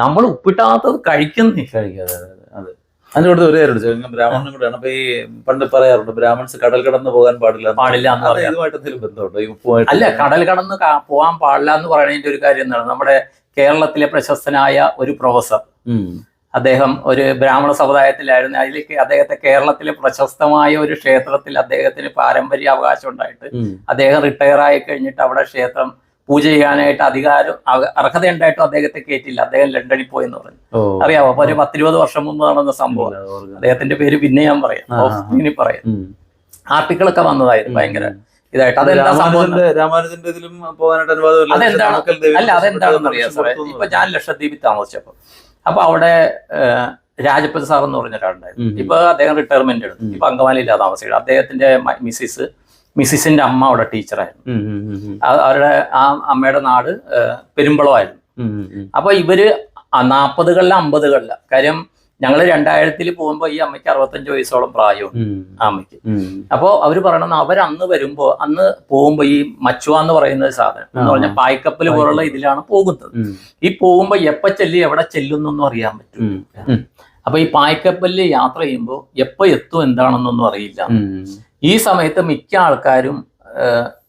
നമ്മൾ ഉപ്പിട്ടാത്തത് കഴിക്കുന്നേ. കഴിക്കാതെ അതെ, അതെ, അതെ. അതിന്റെ കൂടെ ഒരു കാര്യം ബ്രാഹ്മണനും കൂടെയാണ് അപ്പൊ ഈ പണ്ട് പറയാറുണ്ട് ബ്രാഹ്മൺസ് കടൽ കടന്ന് പോകാൻ പാടില്ല. പാടില്ല. ഇതുമായിട്ട് എന്തെങ്കിലും ബന്ധമുണ്ടോ? ഈ ഉപ്പുമായിട്ട് അല്ല കടൽ കടന്ന് പോകാൻ പാടില്ല എന്ന് പറയുന്നതിന്റെ ഒരു കാര്യം എന്താണ്? നമ്മുടെ കേരളത്തിലെ പ്രശസ്തനായ ഒരു പ്രൊഫസർ അദ്ദേഹം ഒരു ബ്രാഹ്മണ സമുദായത്തിലായിരുന്നു. അതിലേക്ക് അദ്ദേഹത്തെ കേരളത്തിലെ പ്രശസ്തമായ ഒരു ക്ഷേത്രത്തിൽ അദ്ദേഹത്തിന് പാരമ്പര്യ അവകാശം ഉണ്ടായിട്ട് അദ്ദേഹം റിട്ടയർ ആയി കഴിഞ്ഞിട്ട് അവിടെ ക്ഷേത്രം പൂജ ചെയ്യാനായിട്ട് അധികാരം അർഹതയുണ്ടായിട്ടും അദ്ദേഹത്തെ കയറ്റില്ല അദ്ദേഹം ലണ്ടനിൽ പോയി എന്ന് പറഞ്ഞു അറിയാമോ അപ്പൊ ഒരു പത്തിരുപത് വർഷം മുമ്പ് നടന്ന സംഭവം. അദ്ദേഹത്തിന്റെ പേര് പിന്നെ ഞാൻ പറയാം. പറയാം. ആർട്ടിക്കിളൊക്കെ വന്നതായിരുന്നു ഭയങ്കര ഇതായിട്ട്. അതെന്താ സംഭവം അതെന്താണ്? അല്ല അതെന്താണെന്ന് അറിയാം സാറേ. ഇപ്പൊ ഞാൻ ലക്ഷദ്വീപിൽ താമസിച്ചപ്പോ. അപ്പൊ അവിടെ രാജപ്പൻ സാർ എന്ന് പറഞ്ഞ ഒരാളുണ്ടായിരുന്നു. ഇപ്പൊ അദ്ദേഹം റിട്ടയർമെന്റ് എടുത്തു. ഇപ്പൊ അങ്കമാലിയില്ല താമസിക്കുന്നത്. അദ്ദേഹത്തിന്റെ മിസ്സിസ് മിസ്സിസിന്റെ അമ്മ അവിടെ ടീച്ചറായിരുന്നു. അവരുടെ ആ അമ്മയുടെ നാട് പെരുമ്പളമായിരുന്നു. അപ്പൊ ഇവർ നാൽപ്പതുകളിലെ അമ്പതുകളിലെ. കാര്യം ഞങ്ങൾ രണ്ടായിരത്തിൽ പോകുമ്പോൾ ഈ അമ്മയ്ക്ക് അറുപത്തഞ്ച് വയസ്സോളം പ്രായമുണ്ട് അമ്മയ്ക്ക്. അപ്പോൾ അവർ പറയണമെന്ന് അവർ അന്ന് വരുമ്പോൾ അന്ന് പോകുമ്പോൾ ഈ മച്ചുവ എന്ന് പറയുന്ന സാധനം എന്ന്. പറഞ്ഞാൽ പായ്ക്കപ്പൽ പോലുള്ള ഇതിലാണ് പോകുന്നത്. ഈ പോകുമ്പോൾ എപ്പോൾ ചെല്ലി എവിടെ ചെല്ലുന്നൊന്നും അറിയാൻ പറ്റും. അപ്പൊ ഈ പായ്ക്കപ്പലിൽ യാത്ര ചെയ്യുമ്പോൾ എപ്പോൾ എത്തും എന്താണെന്നൊന്നും അറിയില്ല. ഈ സമയത്ത് മിക്ക ആൾക്കാരും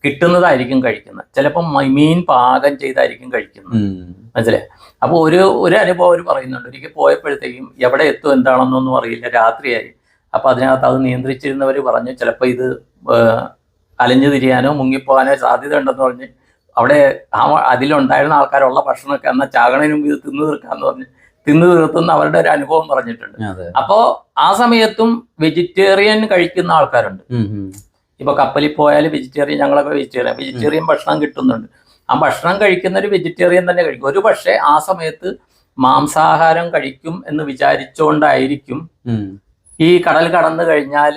കിട്ടുന്നതായിരിക്കും കഴിക്കുന്നത്. ചിലപ്പോൾ മീൻ പാകം ചെയ്തായിരിക്കും കഴിക്കുന്നത്. മനസ്സിലേ മനസ്സിലായി? അപ്പോൾ ഒരു ഒരു അനുഭവം അവർ പറയുന്നുണ്ട്. ഒരിക്കൽ പോയപ്പോഴത്തേക്കും എവിടെ എത്തും എന്താണെന്നൊന്നും അറിയില്ല രാത്രിയായി. അപ്പോൾ അതിനകത്ത് അത് നിയന്ത്രിച്ചിരുന്നവർ പറഞ്ഞു ചിലപ്പോൾ ഇത് അലഞ്ഞു തിരിയാനോ മുങ്ങിപ്പോകാനോ സാധ്യത ഉണ്ടെന്ന് പറഞ്ഞ് അവിടെ ആ അതിലുണ്ടായിരുന്ന ആൾക്കാരുള്ള ഭക്ഷണമൊക്കെ എന്നാൽ ചാകണേനും ഇത് തിന്നു തീർക്കാന്ന് പറഞ്ഞ് തിന്നു തീർത്തുന്ന അവരുടെ ഒരു അനുഭവം പറഞ്ഞിട്ടുണ്ട്. അപ്പോ ആ സമയത്തും വെജിറ്റേറിയൻ കഴിക്കുന്ന ആൾക്കാരുണ്ട്. ഇപ്പൊ കപ്പലിൽ പോയാൽ വെജിറ്റേറിയൻ ഞങ്ങളൊക്കെ വെജിറ്റേറിയൻ. വെജിറ്റേറിയൻ ഭക്ഷണം കിട്ടുന്നുണ്ട്. ആ ഭക്ഷണം കഴിക്കുന്ന ഒരു വെജിറ്റേറിയൻ തന്നെ കഴിക്കും. ഒരു പക്ഷേ ആ സമയത്ത് മാംസാഹാരം കഴിക്കും എന്ന് വിചാരിച്ചുകൊണ്ടായിരിക്കും ഈ കടൽ കടന്നു കഴിഞ്ഞാൽ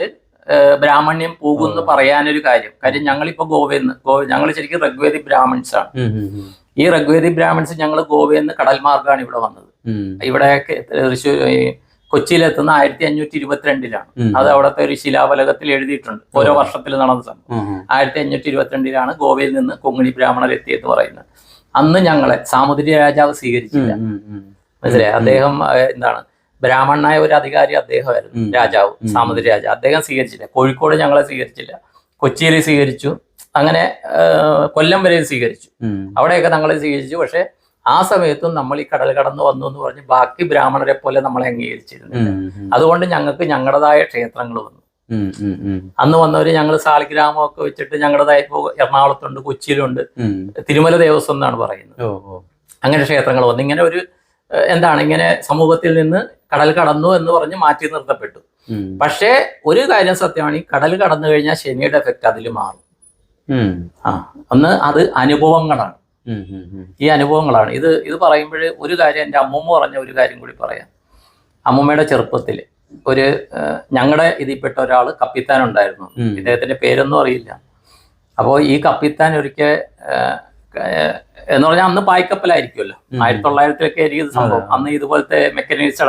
ബ്രാഹ്മണ്യം പോകുമെന്ന് പറയാനൊരു കാര്യം. കാര്യം ഞങ്ങളിപ്പോ ഗോവയിൽ നിന്ന് ഗോവ ഞങ്ങൾ ശരിക്കും ഋഗ്വേദി ബ്രാഹ്മിൺസ് ആണ്. ഈ ഋഗ്വേദി ബ്രാഹ്മിൺസ് ഞങ്ങൾ ഗോവയിൽ നിന്ന് കടൽ മാർഗമാണ് ഇവിടെ വന്നത്. ഇവിടെ തൃശ്ശൂർ കൊച്ചിയിലെത്തുന്ന ആയിരത്തി അഞ്ഞൂറ്റി ഇരുപത്തിരണ്ടിലാണ് അത് അവിടുത്തെ ഒരു ശിലാഫലകത്തിൽ എഴുതിയിട്ടുണ്ട്. ഓരോ വർഷത്തിൽ നടന്ന സംഭവം. ആയിരത്തി അഞ്ഞൂറ്റി ഇരുപത്തിരണ്ടിലാണ് ഗോവയിൽ നിന്ന് കൊങ്ങിണി ബ്രാഹ്മണർ എത്തിയെന്ന് പറയുന്നത്. അന്ന് ഞങ്ങളെ സാമുദ്രി രാജാവ് സ്വീകരിച്ചില്ല. മനസ്സിലായി? അദ്ദേഹം എന്താണ് ബ്രാഹ്മണനായ ഒരു അധികാരി അദ്ദേഹമായിരുന്നു രാജാവ്. സാമുദ്രി രാജാവ്. അദ്ദേഹം സ്വീകരിച്ചില്ല. കോഴിക്കോട് ഞങ്ങളെ സ്വീകരിച്ചില്ല. കൊച്ചിയിൽ സ്വീകരിച്ചു. അങ്ങനെ കൊല്ലം വരെ സ്വീകരിച്ചു. അവിടെയൊക്കെ ഞങ്ങളെ സ്വീകരിച്ചു. പക്ഷെ ആ സമയത്തും നമ്മൾ ഈ കടൽ കടന്നു വന്നു എന്ന് പറഞ്ഞ് ബാക്കി ബ്രാഹ്മണരെ പോലെ നമ്മളെ അംഗീകരിച്ചിരുന്നില്ല ഉം. അതുകൊണ്ട് ഞങ്ങൾക്ക് ഞങ്ങളുടേതായ ക്ഷേത്രങ്ങൾ വന്നു. അന്ന് വന്നവര് ഞങ്ങൾ സാളിഗ്രാമമൊക്കെ വെച്ചിട്ട് ഞങ്ങളുടേതായ ഇപ്പോൾ എറണാകുളത്തുണ്ട് കൊച്ചിയിലുണ്ട് തിരുമല ദേവസ്വം എന്നാണ് പറയുന്നത്. അങ്ങനെ ക്ഷേത്രങ്ങൾ വന്നു ഇങ്ങനെ ഒരു എന്താണ് ഇങ്ങനെ സമൂഹത്തിൽ നിന്ന് കടൽ കടന്നു എന്ന് പറഞ്ഞ് മാറ്റി നിർത്തപ്പെട്ടു. പക്ഷേ ഒരു കാര്യം സത്യമാണ് ഈ കടൽ കടന്നു കഴിഞ്ഞാൽ ശനിയുടെ എഫക്റ്റ് അതിൽ മാറും ആ ഒന്ന് അത് അനുഭവങ്ങളാണ്. ഈ അനുഭവങ്ങളാണ്. ഇത് ഇത് പറയുമ്പോൾ ഒരു കാര്യം എന്റെ അമ്മൂമ്മ പറഞ്ഞ ഒരു കാര്യം കൂടി പറയാം. അമ്മൂമ്മയുടെ ചെറുപ്പത്തിൽ ഒരു ഞങ്ങളുടെ ഇതിൽപ്പെട്ട ഒരാൾ കപ്പിത്താൻ ഉണ്ടായിരുന്നു. ഇദ്ദേഹത്തിന്റെ പേരൊന്നും അറിയില്ല. അപ്പോൾ ഈ കപ്പിത്താൻ ഒരിക്കൽ എന്ന് പറഞ്ഞാൽ അന്ന് പായ്ക്കപ്പലായിരിക്കുമല്ലോ. ആയിരത്തി തൊള്ളായിരത്തിലൊക്കെ ആയിരിക്കും ഇത് സംഭവം. അന്ന് ഇതുപോലത്തെ മെക്കനൈസ്ഡ്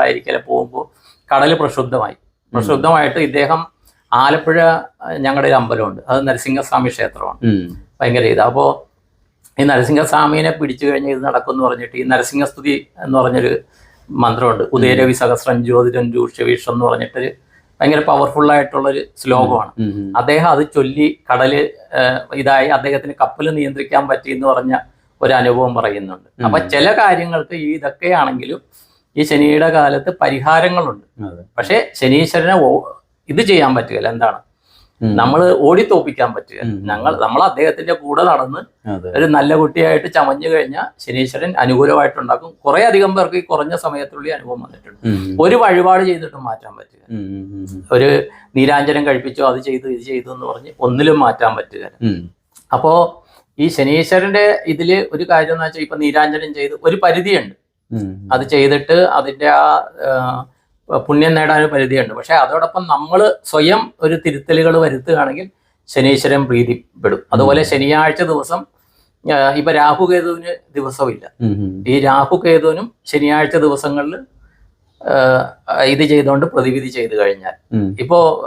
പോകുമ്പോൾ കടൽ പ്രക്ഷുബ്ധമായി. പ്രക്ഷുബ്ധമായിട്ട് ഇദ്ദേഹം ആലപ്പുഴ ഞങ്ങളുടെ ഒരു അമ്പലമുണ്ട്. അത് നരസിംഹസ്വാമി ക്ഷേത്രമാണ്. ഭയങ്കര ഇത്. അപ്പോൾ ഈ നരസിംഹസ്വാമീനെ പിടിച്ചു കഴിഞ്ഞാൽ ഇത് നടക്കുമെന്ന് പറഞ്ഞിട്ട് ഈ നരസിംഹസ്തുതി എന്ന് പറഞ്ഞൊരു മന്ത്രമുണ്ട്. ഉദയരവി സഹസ്രം ജ്യോതിരൻ രൂക്ഷവീഷം എന്ന് പറഞ്ഞിട്ട് ഭയങ്കര പവർഫുൾ ആയിട്ടുള്ളൊരു ശ്ലോകമാണ്. അദ്ദേഹം അത് ചൊല്ലി കടൽ ഇതായി അദ്ദേഹത്തിന് കപ്പൽ നിയന്ത്രിക്കാൻ പറ്റി എന്ന് പറഞ്ഞ ഒരു അനുഭവം പറയുന്നുണ്ട്. അപ്പൊ ചില കാര്യങ്ങൾക്ക് ഈ ഇതൊക്കെയാണെങ്കിലും ഈ ശനിയുടെ കാലത്ത് പരിഹാരങ്ങളുണ്ട്. പക്ഷെ ശനീശ്വരനെ ഇത് ചെയ്യാൻ പറ്റുകയില്ല. എന്താണ്. നമ്മൾ ഓടിത്തോപ്പിക്കാൻ പറ്റുക. ഞങ്ങൾ നമ്മൾ അദ്ദേഹത്തിന്റെ കൂടെ നടന്ന് ഒരു നല്ല കുട്ടിയായിട്ട് ചമഞ്ഞു കഴിഞ്ഞാൽ ശനീശ്വരൻ അനുകൂലമായിട്ടുണ്ടാക്കും. കുറെ അധികം പേർക്ക് ഈ കുറഞ്ഞ സമയത്തുള്ളിൽ അനുഭവം വന്നിട്ടുണ്ട്. ഒരു വഴിപാട് ചെയ്തിട്ടും മാറ്റാൻ പറ്റുക. ഒരു നീരാഞ്ജനം കഴിപ്പിച്ചു അത് ചെയ്തു ഇത് ചെയ്തു എന്ന് പറഞ്ഞ് ഒന്നിലും മാറ്റാൻ പറ്റുക. അപ്പോ ഈ ശനീശ്വരന്റെ ഇതിൽ ഒരു കാര്യം എന്ന് വെച്ചാൽ ഇപ്പൊ നീരാഞ്ജനം ചെയ്ത് ഒരു പരിധിയുണ്ട്. അത് ചെയ്തിട്ട് അതിന്റെ ആ, പുണ്യം നേടാൻ ഒരു പരിധിയുണ്ട്. പക്ഷെ അതോടൊപ്പം നമ്മൾ സ്വയം ഒരു തിരുത്തലുകൾ വരുത്തുകയാണെങ്കിൽ ശനീശ്വരൻ പ്രീതിപ്പെടും. അതുപോലെ ശനിയാഴ്ച ദിവസം ഇപ്പൊ രാഹുകേതുവിന് ദിവസമില്ല ഈ ഉം. ഈ രാഹുകേതുവിനും ശനിയാഴ്ച ദിവസങ്ങളിൽ ഇത് ചെയ്തുകൊണ്ട് പ്രതിവിധി ചെയ്തു കഴിഞ്ഞാൽ. ഇപ്പോ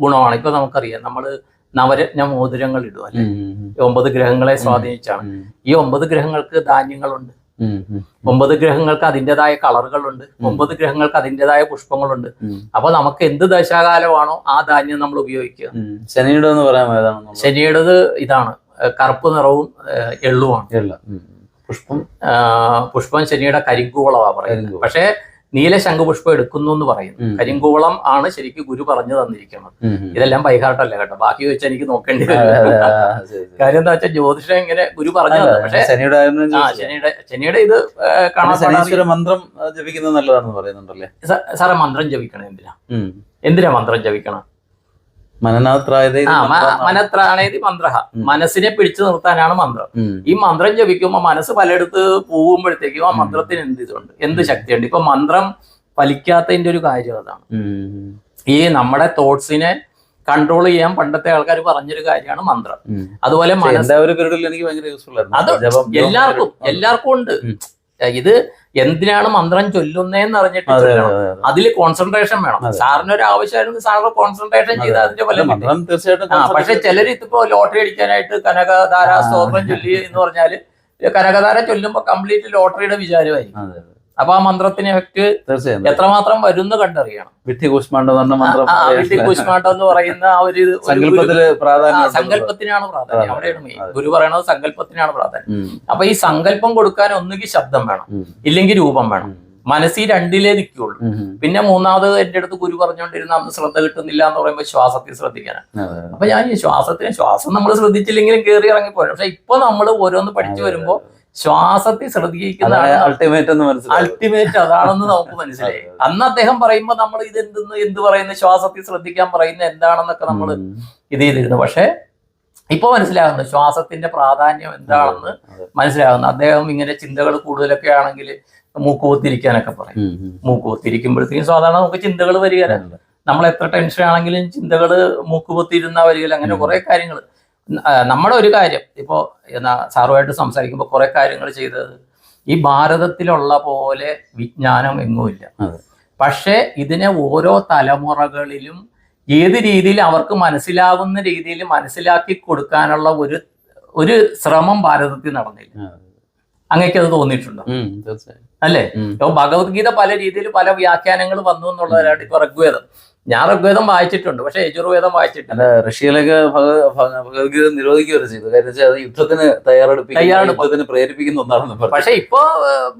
ഗുണമാണ്. ഇപ്പൊ നമുക്കറിയാം നമ്മൾ നവരത്ന മോതിരങ്ങൾ ഇടുക അല്ലെ. ഒമ്പത് ഗ്രഹങ്ങളെ സ്വാധീനിച്ചാണ്. ഈ ഒമ്പത് ഗ്രഹങ്ങൾക്ക് ധാന്യങ്ങളുണ്ട്. ഒമ്പത് ഗ്രഹങ്ങൾക്ക് അതിന്റെതായ കളറുകളുണ്ട്. ഒമ്പത് ഗ്രഹങ്ങൾക്ക് അതിന്റെതായ പുഷ്പങ്ങളുണ്ട്. അപ്പൊ നമുക്ക് എന്ത് ദശാകാലമാണോ ആ ധാന്യം നമ്മൾ ഉപയോഗിക്കുക. ശനിയുടെ എന്ന് പറയാൻ ശനിയുടേത് ഇതാണ്. കറുപ്പ് നിറവും എള്ളുമാണ്. പുഷ്പം. പുഷ്പം ശനിയുടെ കരിങ്കുവളവാ പറയുന്നത്. പക്ഷേ നീല ശംഖുപുഷ്പം എടുക്കുന്നു എന്ന് പറയുന്നു. കരിങ്കുവളം ആണ് ശരിക്കും ഗുരു പറഞ്ഞു തന്നിരിക്കുന്നത്. ഇതെല്ലാം ബൈഹാർട്ടല്ല കേട്ടോ. ബാക്കി വെച്ച് എനിക്ക് നോക്കേണ്ടി. കാര്യം എന്താ വെച്ചാൽ ജ്യോതിഷം ഇങ്ങനെ ഗുരു പറഞ്ഞു പക്ഷേ ശനിയുടെ. ശനിയുടെ ശനിയുടെ ഇത് കാണാൻ മന്ത്രം ജപിക്കുന്നത് നല്ലതാണെന്ന് പറയുന്നുണ്ടല്ലേ? സാറേ മന്ത്രം ജപിക്കണം എന്തിനാ? എന്തിനാ മന്ത്രം ജപിക്കണം? മനത്രാണേതി മന്ത്ര. മനസ്സിനെ പിടിച്ചു നിർത്താനാണ് മന്ത്രം. ഈ മന്ത്രം ജപിക്കുമ്പോൾ മനസ്സ് പലയിടത്ത് പോകുമ്പോഴത്തേക്കും ആ മന്ത്രത്തിന് എന്ത് ഇതുണ്ട്? എന്ത് ശക്തിയുണ്ട്? ഇപ്പൊ മന്ത്രം ഫലിക്കാത്തതിന്റെ ഒരു കാര്യം അതാണ്. ഈ നമ്മുടെ തോട്ട്സിനെ കൺട്രോൾ ചെയ്യാൻ പണ്ടത്തെ ആൾക്കാർ പറഞ്ഞൊരു കാര്യമാണ് മന്ത്രം. അതുപോലെ എനിക്ക് ഭയങ്കര യൂസ്ഫുൾ എല്ലാവർക്കും എല്ലാവർക്കും ഉണ്ട്. ഇത് എന്തിനാണ് മന്ത്രം ചൊല്ലുന്നതെന്ന് അറിഞ്ഞിട്ട്. അതിൽ കോൺസെൻട്രേഷൻ വേണം. സാറിന് ഒരു ആവശ്യമായിരുന്നു സാറ് കോൺസെൻട്രേഷൻ ചെയ്ത് അതിന്റെ പോലെ ഫലം തീർച്ചയായിട്ടും ആ പക്ഷെ ചിലർ ഇതിപ്പോ ലോട്ടറി അടിക്കാനായിട്ട് കനകധാര. സ്തോത്രം ചൊല്ലി എന്ന് പറഞ്ഞാൽ കനകധാര ചൊല്ലുമ്പോ കംപ്ലീറ്റ് ലോട്ടറിയുടെ വിചാരമായി. അപ്പൊ ആ മന്ത്രത്തിന് എഫക്ട് തീർച്ചയായും. എത്രമാത്രം വരുന്ന കണ്ടറിയണം. വിധി കൂഷ്മാണ്ഡം എന്ന് പറഞ്ഞ മന്ത്രം വിധി എന്ന് പറയുന്ന ആ ഒരു സങ്കല്പത്തിൽ പ്രാധാന്യം സങ്കല്പത്തിനാണ് പ്രാധാന്യം. അവിടെയാണ് മെയിൻ ഗുരു പറയണത് സങ്കല്പത്തിനാണ് പ്രാധാന്യം. അപ്പൊ ഈ സങ്കല്പം കൊടുക്കാൻ ഒന്നുകിൽ ശബ്ദം വേണം. ഇല്ലെങ്കിൽ രൂപം വേണം. മനസ്സിൽ രണ്ടിലേ നിൽക്കുള്ളൂ. പിന്നെ മൂന്നാമത് എന്റെ അടുത്ത് ഗുരു പറഞ്ഞുകൊണ്ടിരുന്ന അന്ന് ശ്രദ്ധ കിട്ടുന്നില്ല എന്ന് പറയുമ്പോൾ ശ്വാസത്തിൽ ശ്രദ്ധിക്കാനാണ്. അപ്പൊ ഞാൻ ഈ ശ്വാസത്തിന് ശ്വാസം നമ്മൾ ശ്രദ്ധിച്ചില്ലെങ്കിലും കയറി ഇറങ്ങിപ്പോരും. പക്ഷെ ഇപ്പൊ നമ്മൾ ഓരോന്ന് പഠിച്ചു വരുമ്പോ ശ്വാസത്തിൽ ശ്രദ്ധിക്കുന്ന ശ്രദ്ധിക്കുന്നതാണ് അൾട്ടിമേറ്റ് അൾട്ടിമേറ്റ് അതാണെന്ന് നമുക്ക് മനസ്സിലായി. അന്ന് അദ്ദേഹം പറയുമ്പോൾ നമ്മൾ ഇത് എന്തെന്ന് എന്ത് പറയുന്നു ശ്വാസത്തിൽ ശ്രദ്ധിക്കാൻ പറയുന്ന എന്താണെന്നൊക്കെ നമ്മൾ ഇത് ചെയ്തിരുന്നു പക്ഷെ ഇപ്പൊ മനസ്സിലാകുന്നു ശ്വാസത്തിന്റെ പ്രാധാന്യം എന്താണെന്ന് മനസ്സിലാകുന്നു. അദ്ദേഹം ഇങ്ങനെ ചിന്തകൾ കൂടുതലൊക്കെ ആണെങ്കിൽ മൂക്കുപൊത്തിരിക്കാനൊക്കെ പറയും. മൂക്കുപൊത്തിരിക്കുമ്പോഴത്തേക്കും സാധാരണ നമുക്ക് ചിന്തകൾ വരികയല്ല. നമ്മൾ എത്ര ടെൻഷൻ ആണെങ്കിലും ചിന്തകൾ മൂക്കുപൊത്തിരുന്ന വരികയില്ല. അങ്ങനെ കുറെ കാര്യങ്ങൾ നമ്മുടെ ഒരു കാര്യം ഇപ്പോൾ എന്നാ സാറുമായിട്ട് സംസാരിക്കുമ്പോൾ കുറെ കാര്യങ്ങൾ ചെയ്തത് ഈ ഭാരതത്തിലുള്ള പോലെ വിജ്ഞാനം എങ്ങുമില്ല. പക്ഷേ ഇതിനെ ഓരോ തലമുറകളിലും ഏത് രീതിയിൽ അവർക്ക് മനസ്സിലാവുന്ന രീതിയിൽ മനസ്സിലാക്കി കൊടുക്കാനുള്ള ഒരു ഒരു ശ്രമം ഭാരതത്തിൽ നടന്നില്ല. അങ്ങേക്ക് അത് തോന്നിയിട്ടുണ്ടോ? തീർച്ചയായും. അല്ലേ? ഭഗവത്ഗീത പല രീതിയിൽ പല വ്യാഖ്യാനങ്ങൾ വന്നു എന്നുള്ളവരാണ് ഇപ്പൊ ഋഗ്വേദം. ഞാൻ ഋഗ്വേദം വായിച്ചിട്ടുണ്ട് പക്ഷെ യജുർവേദം വായിച്ചിട്ടില്ല. ഋഷികളൊക്കെ റഷ്യയിലൊക്കെ ഭഗവത്ഗീത നിരോധിക്കുകയാണ് ചെയ്തു. കാര്യം വെച്ചാൽ അത് യുദ്ധത്തിന് തയ്യാറെടുപ്പിക്കുന്ന യുദ്ധത്തിന് പ്രേരിപ്പിക്കുന്ന ഒന്നാണെന്ന് പറഞ്ഞു. പക്ഷെ ഇപ്പോ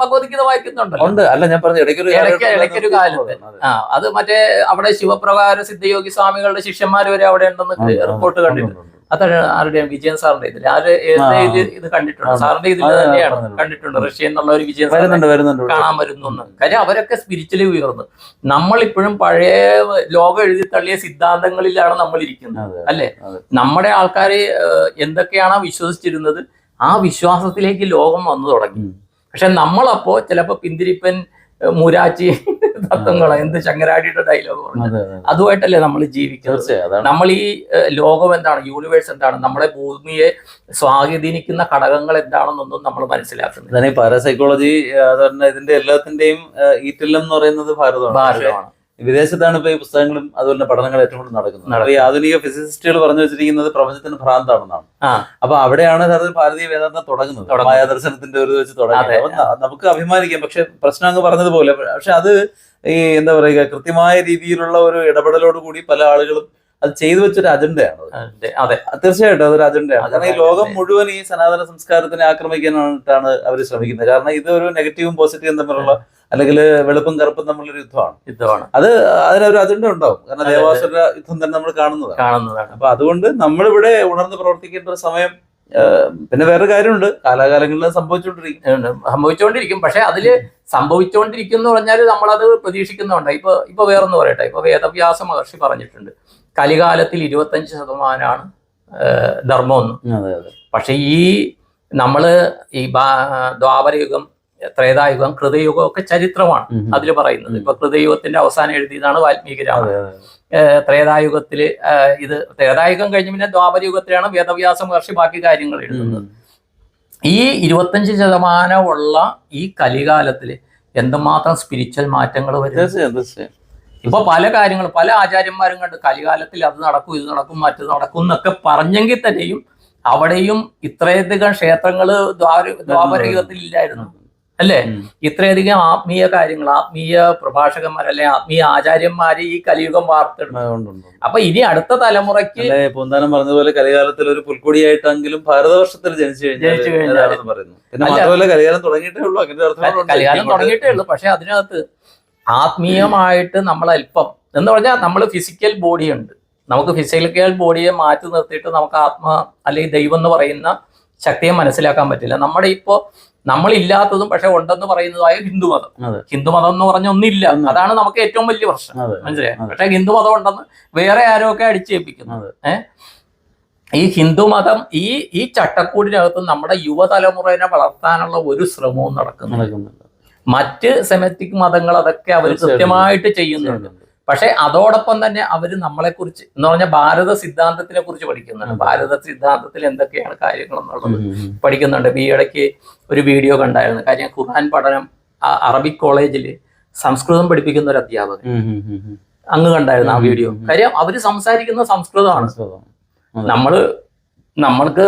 ഭഗവത്ഗീത വായിക്കുന്നുണ്ട് ഉണ്ട്. അല്ല ഞാൻ പറഞ്ഞു ഇടയ്ക്കൊരു ഇടയ്ക്ക് ഇടയ്ക്കൊരു. കാലത്ത്. ആ അത് മറ്റേ അവിടെ ശിവപ്രകാര സിദ്ധയോഗി സ്വാമികളുടെ ശിഷ്യന്മാർ വരെ അവിടെ ഉണ്ടെന്ന് റിപ്പോർട്ട് കണ്ടിട്ടുണ്ട്. അതാണ് ആരുടെയും വിജയൻ സാറിന്റെ ഇതിൽ ആര് ഇത് കണ്ടിട്ടുണ്ട്? സാറിന്റെ ഇതിൽ തന്നെയാണ് കണ്ടിട്ടുണ്ട്. റഷ്യ എന്നുള്ള ഒരു വിജയൻ കാണാൻ വരുന്നു കാര്യം അവരൊക്കെ സ്പിരിച്വലി ഉയർന്നു. നമ്മളിപ്പോഴും പഴയ ലോകം എഴുതി തള്ളിയ സിദ്ധാന്തങ്ങളിലാണ് നമ്മൾ ഇരിക്കുന്നത് അല്ലെ? നമ്മുടെ ആൾക്കാർ എന്തൊക്കെയാണോ വിശ്വസിച്ചിരുന്നത് ആ വിശ്വാസത്തിലേക്ക് ലോകം വന്നു തുടങ്ങി. പക്ഷെ നമ്മളപ്പോ ചിലപ്പോ പിന്തിരിപ്പൻ മൂരാച്ചി തത്വങ്ങളോ എന്ത് ശങ്കരാടിയുടെ ഡയലോഗ് പറഞ്ഞത് അതെ അതെ. അതുമായിട്ടല്ലേ നമ്മൾ ജീവിക്കുന്നത്. നമ്മൾ ഈ ലോകം എന്താണ് യൂണിവേഴ്സ് എന്താണ് നമ്മുടെ ഭൂമിയെ സ്വാധീനിക്കുന്ന ഘടകങ്ങൾ എന്താണെന്നൊന്നും നമ്മൾ മനസ്സിലാക്കുന്നത് പാരസൈക്കോളജി ഈ പാരാസൈക്കോളജി അതുപോലെ ഇതിന്റെ എല്ലാത്തിന്റെയും ഈറ്റില്ലം എന്ന് പറയുന്നത് ഭാരതമാണ്. ഭാരതമാണ്. വിദേശത്താണ് ഇപ്പൊ ഈ പുസ്തകങ്ങളും അതുപോലെ തന്നെ പഠനങ്ങൾ ഏറ്റവും കൂടുതൽ നടക്കുന്നത്. ഈ ആധുനിക ഫിസിസിസ്റ്റുകൾ പറഞ്ഞു വെച്ചിരിക്കുന്നത് പ്രപഞ്ചത്തിന് ഭ്രാന്താണെന്നാണ്. ആ. അപ്പൊ അവിടെയാണ് യഥാർത്ഥത്തിൽ ഭാരതീയ വേദാന്തം തുടങ്ങുന്നത്. മായാദർശനത്തിന്റെ ഒരു വെച്ച് തുടങ്ങുന്നത് നമുക്ക് അഭിമാനിക്കാം. പക്ഷെ പ്രശ്നം അങ്ങ് പറഞ്ഞതുപോലെ പക്ഷെ അത് ഈ എന്താ പറയുക കൃത്യമായ രീതിയിലുള്ള ഒരു ഇടപെടലോട് കൂടി പല ആളുകളും അത് ചെയ്തു വെച്ചൊരു അജണ്ടയാണ് അതെ, അതെ. തീർച്ചയായിട്ടും അതൊരു അജണ്ടയാണ്. കാരണം ഈ ലോകം മുഴുവൻ ഈ സനാതന സംസ്കാരത്തിനെ ആക്രമിക്കാനായിട്ടാണ് അവർ ശ്രമിക്കുന്നത്. കാരണം ഇത് ഒരു നെഗറ്റീവും പോസിറ്റീവും തമ്മിലുള്ള അല്ലെങ്കിൽ വെളുപ്പും കറുപ്പും തമ്മിലൊരു യുദ്ധമാണ്. യുദ്ധമാണ്. അത് അതിനൊരു അജണ്ട ഉണ്ടാവും. കാരണം. ദേവാസുര യുദ്ധം തന്നെ നമ്മൾ കാണുന്നതാണ്. കാണുന്നതാണ്. അപ്പൊ അതുകൊണ്ട് നമ്മളിവിടെ ഉണർന്ന് പ്രവർത്തിക്കേണ്ട ഒരു സമയം പിന്നെ വേറെ കാര്യമുണ്ട്. കാലാകാലങ്ങളിൽ സംഭവിച്ചുകൊണ്ടിരിക്കും. സംഭവിച്ചുകൊണ്ടിരിക്കും. പക്ഷെ അതിൽ സംഭവിച്ചുകൊണ്ടിരിക്കും എന്ന് പറഞ്ഞാൽ നമ്മളത് പ്രതീക്ഷിക്കുന്നുണ്ട്. ഇപ്പൊ ഇപ്പൊ വേറൊന്ന് പറയട്ടെ. ഇപ്പൊ വേദവ്യാസ മഹർഷി പറഞ്ഞിട്ടുണ്ട്. കലികാലത്തിൽ ഇരുപത്തഞ്ച് ശതമാനമാണ് ധർമ്മം ധർമ്മമെന്ന് അതെ അതെ. പക്ഷെ ഈ നമ്മൾ ഈ ദ്വാപരയുഗം ത്രേതായുഗം കൃതയുഗം ഒക്കെ ചരിത്രമാണ് അതിൽ പറയുന്നത്. ഇപ്പൊ കൃതയുഗത്തിന്റെ അവസാനം എഴുതിയതാണ് വാൽമീകി രാമ ത്രേതായുഗത്തിൽ ഇത് ത്രേതായുഗം കഴിഞ്ഞ് പിന്നെ ദ്വാപരയുഗത്തിലാണ് വേദവ്യാസ മഹർഷി ബാക്കി കാര്യങ്ങൾ എഴുതുന്നത്. ഈ ഇരുപത്തഞ്ച് ശതമാനമുള്ള ഈ കലികാലത്തിൽ എന്തുമാത്രം സ്പിരിച്വൽ മാറ്റങ്ങൾ വരും ഇപ്പൊ പല കാര്യങ്ങളും പല ആചാര്യന്മാരും കണ്ട് കലികാലത്തിൽ അത് നടക്കും ഇത് നടക്കും മറ്റത് നടക്കും എന്നൊക്കെ പറഞ്ഞെങ്കിൽ തന്നെയും അവിടെയും ഇത്രയധികം ക്ഷേത്രങ്ങൾ ദ്വാര ദ്വാപരയുഗത്തിൽ ഇല്ലായിരുന്നു അല്ലേ? ഇത്രയധികം ആത്മീയ കാര്യങ്ങൾ ആത്മീയ പ്രഭാഷകന്മാർ അല്ലെ ആത്മീയ ആചാര്യന്മാര് ഈ കലിയുഗം ഉണ്ട്. അപ്പൊ ഇനി അടുത്ത തലമുറയ്ക്ക് പൂന്താനം പറഞ്ഞതുപോലെ കലികാലത്തിൽ ഒരു പുൽക്കൊടിയായിട്ടെങ്കിലും ഭാരതവർഷത്തിൽ ജനിച്ചു കഴിഞ്ഞാൽ ജനിച്ചു കഴിഞ്ഞാൽ. ഏതാണെന്ന് പറയുന്നു. പിന്നെ മാത്രമല്ല കലികാലം തുടങ്ങിയിട്ടേ ഉള്ളൂ. അങ്ങനെ കലികാലം തുടങ്ങിയിട്ടേ ഉള്ളൂ. പക്ഷെ അതിനകത്ത് ആത്മീയമായിട്ട് നമ്മൾ അല്പം എന്ന് പറഞ്ഞാൽ നമ്മൾ ഫിസിക്കൽ ബോഡി ഉണ്ട്. നമുക്ക് ഫിസിക്കൽ ബോഡിയെ മാറ്റി നിർത്തിയിട്ട് നമുക്ക് ആത്മ അല്ലെങ്കിൽ ദൈവം എന്ന് പറയുന്ന ശക്തിയെ മനസ്സിലാക്കാൻ പറ്റില്ല. നമ്മുടെ ഇപ്പോൾ നമ്മളില്ലാത്തതും പക്ഷെ ഉണ്ടെന്ന് പറയുന്നതായ ഹിന്ദുമതം. ഹിന്ദുമതം എന്ന് പറഞ്ഞ ഒന്നില്ല അതാണ് നമുക്ക് ഏറ്റവും വലിയ പ്രശ്നം. മനസ്സിലായി. പക്ഷെ ഹിന്ദുമതം ഉണ്ടെന്ന് വേറെ ആരോ അടിച്ചേൽപ്പിക്കുന്നത്. ഏഹ് ഈ ഹിന്ദുമതം ഈ ഈ ചട്ടക്കൂടിനകത്ത് നമ്മുടെ യുവതലമുറയെ വളർത്താനുള്ള ഒരു ശ്രമവും നടക്കുന്നുണ്ട്. മറ്റ് സെമറ്റിക് മതങ്ങൾ അതൊക്കെ അവർ. കൃത്യമായിട്ട് ചെയ്യുന്നുണ്ട് പക്ഷെ അതോടൊപ്പം തന്നെ അവർ നമ്മളെക്കുറിച്ച് എന്ന് പറഞ്ഞാൽ ഭാരത സിദ്ധാന്തത്തിനെ കുറിച്ച് പഠിക്കുന്നുണ്ട് ഭാരത സിദ്ധാന്തത്തിൽ എന്തൊക്കെയാണ് കാര്യങ്ങൾ എന്നുള്ളത്. പഠിക്കുന്നുണ്ട് ഈ ഇടയ്ക്ക് ഒരു വീഡിയോ കണ്ടായിരുന്നു കാര്യം ഖുർആൻ പഠനം അറബിക് കോളേജിൽ സംസ്കൃതം പഠിപ്പിക്കുന്ന ഒരു അധ്യാപകൻ. അങ്ങ് കണ്ടായിരുന്നു ആ വീഡിയോ. കാര്യം അവർ സംസാരിക്കുന്ന സംസ്കൃതമാണ് സംസ്കൃതം. നമ്മൾക്ക്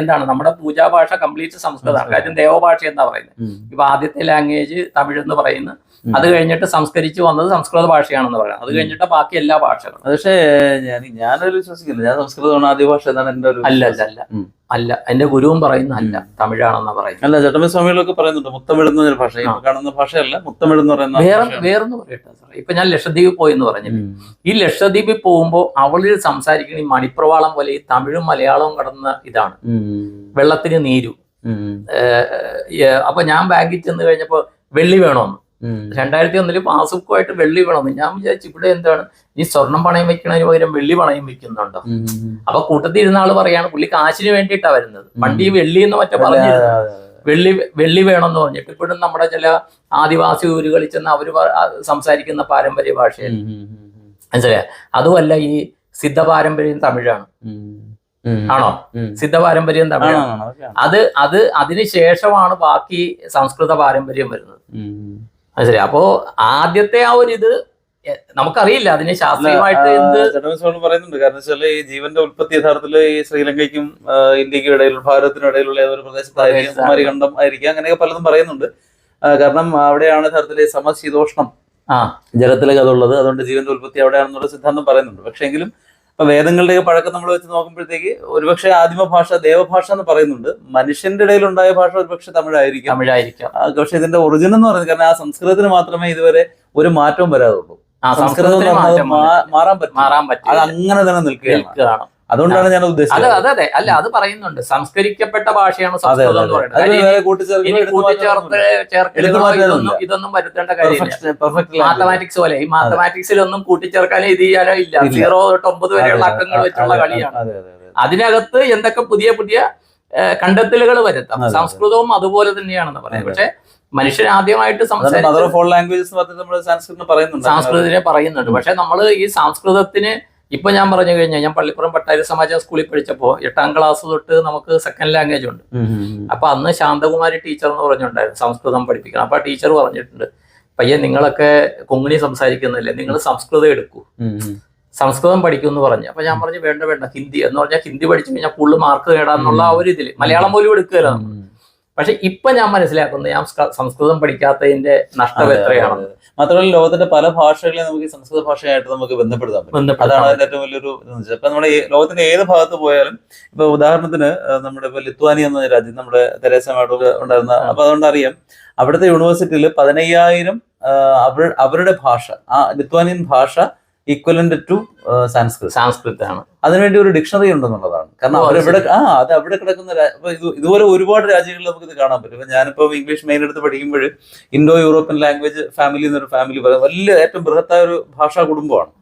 എന്താണ് നമ്മുടെ പൂജാഭാഷ കംപ്ലീറ്റ് സംസ്കൃതമാണ് കാര്യം ദേവഭാഷ എന്താ പറയുന്നത്. ഇപ്പൊ ആദ്യത്തെ ലാംഗ്വേജ് തമിഴ് എന്ന് പറയുന്നു. അത് കഴിഞ്ഞിട്ട് സംസ്കരിച്ച് വന്നത് സംസ്കൃത ഭാഷയാണെന്ന് പറയുന്നത് അത് കഴിഞ്ഞിട്ട് ബാക്കി എല്ലാ ഭാഷകളും. പക്ഷേ ഞാൻ ഞാനൊരു വിശ്വസിക്കില്ല ഞാൻ സംസ്കൃതമാണ് ആദ്യ ഭാഷ എന്നാണ് എന്റെ ഒരു അല്ല അല്ല അല്ല. അല്ല. എന്റെ ഗുരുവും പറയുന്ന അല്ല. തമിഴാണെന്നാ പറയുന്നത്. അല്ല ചട്ടമ്പി സ്വാമികളൊക്കെ പറയുന്നുണ്ട് മുത്തമിഴുന്ന ഒരു ഭാഷ. കാണുന്ന ഭാഷയല്ല മുത്തമിഴ് പറയുന്ന വേറെ വേറെന്ന് പറയട്ടെ സാറേ ഇപ്പൊ ഞാൻ ലക്ഷദ്വീപ് പോയെന്ന് പറഞ്ഞു ഈ ലക്ഷദ്വീപിൽ പോകുമ്പോൾ അവളിൽ സംസാരിക്കുന്ന ഈ മണിപ്രവാളം പോലെ ഈ തമിഴും മലയാളവും കടന്ന ഇതാണ്. വെള്ളത്തിന് നീരു. അപ്പൊ ഞാൻ ബാങ്കിൽ ചെന്ന് കഴിഞ്ഞപ്പോ വെള്ളി വേണമെന്ന് ഉം. രണ്ടായിരത്തി ഒന്നിൽ പാസ്ബുക്കുമായിട്ട് വെള്ളി വേണമെന്ന്. ഞാൻ വിചാരിച്ചു ഇവിടെ എന്താണ്? ഈ സ്വർണം പണയം വെക്കണതിന് പകരം വെള്ളി പണയം വെക്കുന്നുണ്ടോ. അപ്പൊ കൂട്ടത്തിൽ ഇരുന്ന ആൾ പറയാണ് പുള്ളി കാശിന് വേണ്ടിയിട്ടാ വരുന്നത്. പണ്ട് ഈ വെള്ളി എന്ന് മറ്റേ പറഞ്ഞിരുന്നു. അതെ. വെള്ളി വെള്ളി വേണമെന്ന് പറഞ്ഞിട്ട് ഇപ്പോഴും നമ്മുടെ ചില ആദിവാസി ഊരുകളിൽ ചെന്ന് അവർ സംസാരിക്കുന്ന പാരമ്പര്യ ഭാഷയിൽ. മനസ്സിലായ? അതുമല്ല ഈ സിദ്ധ പാരമ്പര്യം തമിഴാണ്. ആണോ? സിദ്ധ പാരമ്പര്യം തമിഴാണ്. അത് അത് അതിനുശേഷമാണ് ബാക്കി സംസ്കൃത പാരമ്പര്യം വരുന്നത്. മനസ്സിലായി അപ്പോ ആദ്യത്തെ ആ ഒരു ഇത് നമുക്കറിയില്ല. അതിന് ശാസ്ത്രീയമായിട്ട് എന്ത് പറയുന്നുണ്ട്. കാരണം വെച്ചാൽ ഈ ജീവന്റെ ഉൽപ്പത്തി യഥാർത്ഥത്തിൽ ഈ ശ്രീലങ്കയ്ക്കും ഇന്ത്യക്കും ഇടയിൽ ഭാരതത്തിനും ഇടയിലുള്ള ഏതൊരു പ്രദേശത്തായിരിക്കും. കുമാരിഖണ്ഡം ആയിരിക്കും. അങ്ങനെയൊക്കെ പലതും പറയുന്നുണ്ട്. കാരണം അവിടെയാണ് യഥാർത്ഥത്തിൽ ഈ സമശീതോഷ്ണം ആ. ജലത്തിലൊക്കെ അതുള്ളത്. അതുകൊണ്ട് ജീവന്റെ ഉൽപ്പത്തി അവിടെയാണെന്നുള്ള സിദ്ധാന്തം പറയുന്നുണ്ട്. പക്ഷെ എങ്കിലും ഇപ്പൊ വേദങ്ങളുടെയൊക്കെ പഴക്കം നമ്മൾ വെച്ച് നോക്കുമ്പോഴത്തേക്ക് ഒരുപക്ഷെ ആദിമ ഭാഷ ദേവഭാഷ എന്ന് പറയുന്നുണ്ട്. മനുഷ്യന്റെ ഇടയിൽ ഉണ്ടായ ഭാഷ ഒരുപക്ഷെ തമിഴായിരിക്കും. തമിഴായിരിക്കാം. പക്ഷെ ഇതിന്റെ ഒറിജിൻ എന്ന് പറയുന്നത് കാരണം ആ സംസ്കൃതത്തിന് മാത്രമേ ഇതുവരെ ഒരു മാറ്റവും വരാതുള്ളൂ. സംസ്കൃതം. മാറാൻ പറ്റും അത് അങ്ങനെ തന്നെ നിൽക്കുകയാണ്. അതുകൊണ്ടാണ് ഞാൻ ഉദ്ദേശിച്ചത് അതെ അതെ അല്ല അത് പറയുന്നുണ്ട്. സംസ്കരിക്കപ്പെട്ട ഭാഷയാണ് സംസ്കൃതം എന്ന് പറയുന്നത്. ഇതൊന്നും വരുത്തേണ്ട കാര്യമില്ല. മാത്തമാറ്റിക്സ് പോലെ ഈ മാത്തമാറ്റിക്സിലൊന്നും കൂട്ടിച്ചേർക്കാൻ ഇത് ചെയ്യാനോ ഇല്ല. സീറോ തൊട്ട് ഒമ്പത് വരെയുള്ള അക്കങ്ങൾ വെച്ചുള്ള കളിയാണ്. അതെ, അതെ, അതെ. അതിനകത്ത് എന്തൊക്കെ പുതിയ പുതിയ കണ്ടെത്തലുകൾ വരുത്താം. സംസ്കൃതവും അതുപോലെ തന്നെയാണെന്ന് പറയാം. പക്ഷെ മനുഷ്യൻ ആദ്യമായിട്ട് പറയുന്നുണ്ട്. സംസ്കൃതത്തിനെ പറയുന്നുണ്ട്. പക്ഷെ നമ്മൾ ഈ സംസ്കൃതത്തിന് ഇപ്പൊ ഞാൻ പറഞ്ഞു കഴിഞ്ഞാൽ ഞാൻ പള്ളിപ്പുറം പട്ടാരി സമാജ സ്കൂളിൽ പഠിച്ചപ്പോൾ എട്ടാം ക്ലാസ് തൊട്ട് നമുക്ക് സെക്കൻഡ് ലാംഗ്വേജ് ഉണ്ട്. അപ്പൊ അന്ന് ശാന്തകുമാരി ടീച്ചർ എന്ന് പറഞ്ഞിട്ടുണ്ടായിരുന്നു സംസ്കൃതം പഠിപ്പിക്കണം. അപ്പൊ ആ ടീച്ചർ പറഞ്ഞിട്ടുണ്ട് പയ്യെ നിങ്ങളൊക്കെ കൊങ്ങിണി സംസാരിക്കുന്നില്ലേ നിങ്ങൾ സംസ്കൃതം എടുക്കൂ. സംസ്കൃതം പഠിക്കും എന്ന് പറഞ്ഞു. അപ്പൊ ഞാൻ പറഞ്ഞു വേണ്ട വേണ്ട ഹിന്ദി. എന്ന് പറഞ്ഞാൽ ഹിന്ദി പഠിച്ചു കഴിഞ്ഞാൽ ഫുള്ള് മാർക്ക് നേടാന്നുള്ള ആ ഒരു ഇതിൽ മലയാളം പോലും എടുക്കുകയല്ല നമ്മൾ. പക്ഷെ ഇപ്പൊ ഞാൻ മനസ്സിലാക്കുന്നത് ഞാൻ സംസ്കൃതം പഠിക്കാത്തതിന്റെ നഷ്ടം എത്രയാണ്? മാത്രമല്ല ലോകത്തിന്റെ പല ഭാഷകളെ നമുക്ക് സംസ്കൃത ഭാഷയായിട്ട് നമുക്ക് ബന്ധപ്പെടുത്താൻ പറ്റും. അതാണ് അതിന്റെ ഏറ്റവും വലിയൊരു ഇപ്പൊ നമ്മുടെ ലോകത്തിന്റെ ഏത് ഭാഗത്ത് പോയാലും ഇപ്പൊ ഉദാഹരണത്തിന് നമ്മുടെ ഇപ്പൊ ലിത്വാനി എന്ന രാജ്യം നമ്മുടെ തെരേസ മാഡം ഉണ്ടായിരുന്ന അപ്പൊ അതുകൊണ്ട് അറിയാം അവിടുത്തെ യൂണിവേഴ്സിറ്റിയിൽ പതിനയ്യായിരം അവരുടെ ഭാഷ ആ ലിത്വാനിയൻ ഭാഷ ഈക്വലന്റ് ടു സാൻസ്കൃത് ആണ് അതിനുവേണ്ടി ഒരു ഡിക്ഷണറി ഉണ്ടെന്നുള്ളതാണ്. കാരണം അവരെവിടെ ആ അത് അവിടെ കിടക്കുന്ന ഇതുപോലെ ഒരുപാട് രാജ്യങ്ങളിൽ നമുക്ക് ഇത് കാണാൻ പറ്റും. ഞാനിപ്പോ ഇംഗ്ലീഷ് മെയിൻ എടുത്ത് പഠിക്കുമ്പോൾ ഇൻഡോ യൂറോപ്യൻ ലാംഗ്വേജ് ഫാമിലി എന്നൊരു ഫാമിലി വലിയ ഏറ്റവും ബൃഹത്തായ ഒരു ഭാഷാ കുടുംബമാണ്.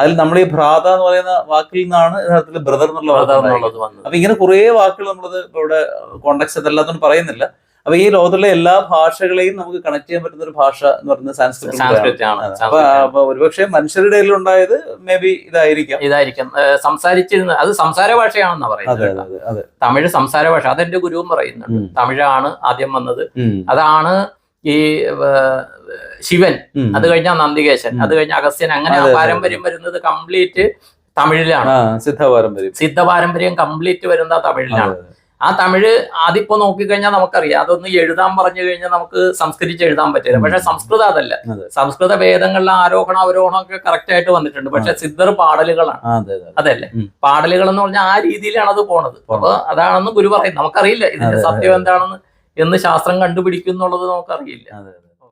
അതിൽ നമ്മൾ ഈ ഭ്രാത എന്ന് പറയുന്ന വാക്കിൽ നിന്നാണ് യഥാർത്ഥത്തിൽ ബ്രദർ എന്നുള്ള അപ്പൊ ഇങ്ങനെ കുറേ വാക്കുകൾ നമ്മളത് ഇവിടെ കോണ്ടാക്ട് അതല്ലാത്തൊന്നും പറയുന്നില്ല. അപ്പൊ ഈ ലോകത്തിലെ എല്ലാ ഭാഷകളെയും നമുക്ക് കണക്ട് ചെയ്യാൻ പറ്റുന്ന ഒരു ഭാഷ എന്ന് പറയുന്നത് സാൻസ്ക്രിറ്റ് സംസ്കൃതമാണ് അപ്പൊ ഒരുപക്ഷെ മനുഷ്യരുടെ ഉണ്ടായത് മേ ബി ഇതായിരിക്കാം. ഇതായിരിക്കും. സംസാരിച്ചിരുന്ന അത് സംസാര ഭാഷയാണെന്നാ പറയുന്നത് തമിഴ് സംസാര ഭാഷ. അതെന്റെ ഗുരുവും പറയുന്നുണ്ട്. തമിഴാണ് ആദ്യം വന്നത്. അതാണ് ഈ ശിവൻ. അത് കഴിഞ്ഞാൽ നന്ദികേശൻ. അത് കഴിഞ്ഞ അഗസ്ത്യൻ. അങ്ങനെ പാരമ്പര്യം വരുന്നത് കംപ്ലീറ്റ് തമിഴിലാണ്. സിദ്ധ പാരമ്പര്യം. സിദ്ധ പാരമ്പര്യം കംപ്ലീറ്റ് വരുന്ന തമിഴിലാണ്. ആ തമിഴ് ആദ്യപ്പോ നോക്കിക്കഴിഞ്ഞാൽ നമുക്കറിയാം. അതൊന്ന് എഴുതാൻ പറഞ്ഞു കഴിഞ്ഞാൽ നമുക്ക് സംസ്കരിച്ച് എഴുതാൻ പറ്റില്ല. പക്ഷെ സംസ്കൃതം അതല്ല. സംസ്കൃത വേദങ്ങളിലെ ആരോഹണ അവരോഹണം ഒക്കെ കറക്റ്റ് ആയിട്ട് വന്നിട്ടുണ്ട്. പക്ഷെ സിദ്ധർ പാടലുകളാണ്. അതല്ലേ. പാടലുകൾ എന്ന് പറഞ്ഞാൽ ആ രീതിയിലാണ് അത് പോണത്. അപ്പൊ അതാണെന്ന് ഗുരു പറയും നമുക്കറിയില്ല ഇതിന്റെ സത്യം എന്താണെന്ന് എന്ന് ശാസ്ത്രം കണ്ടുപിടിക്കും എന്നുള്ളത് നമുക്കറിയില്ല.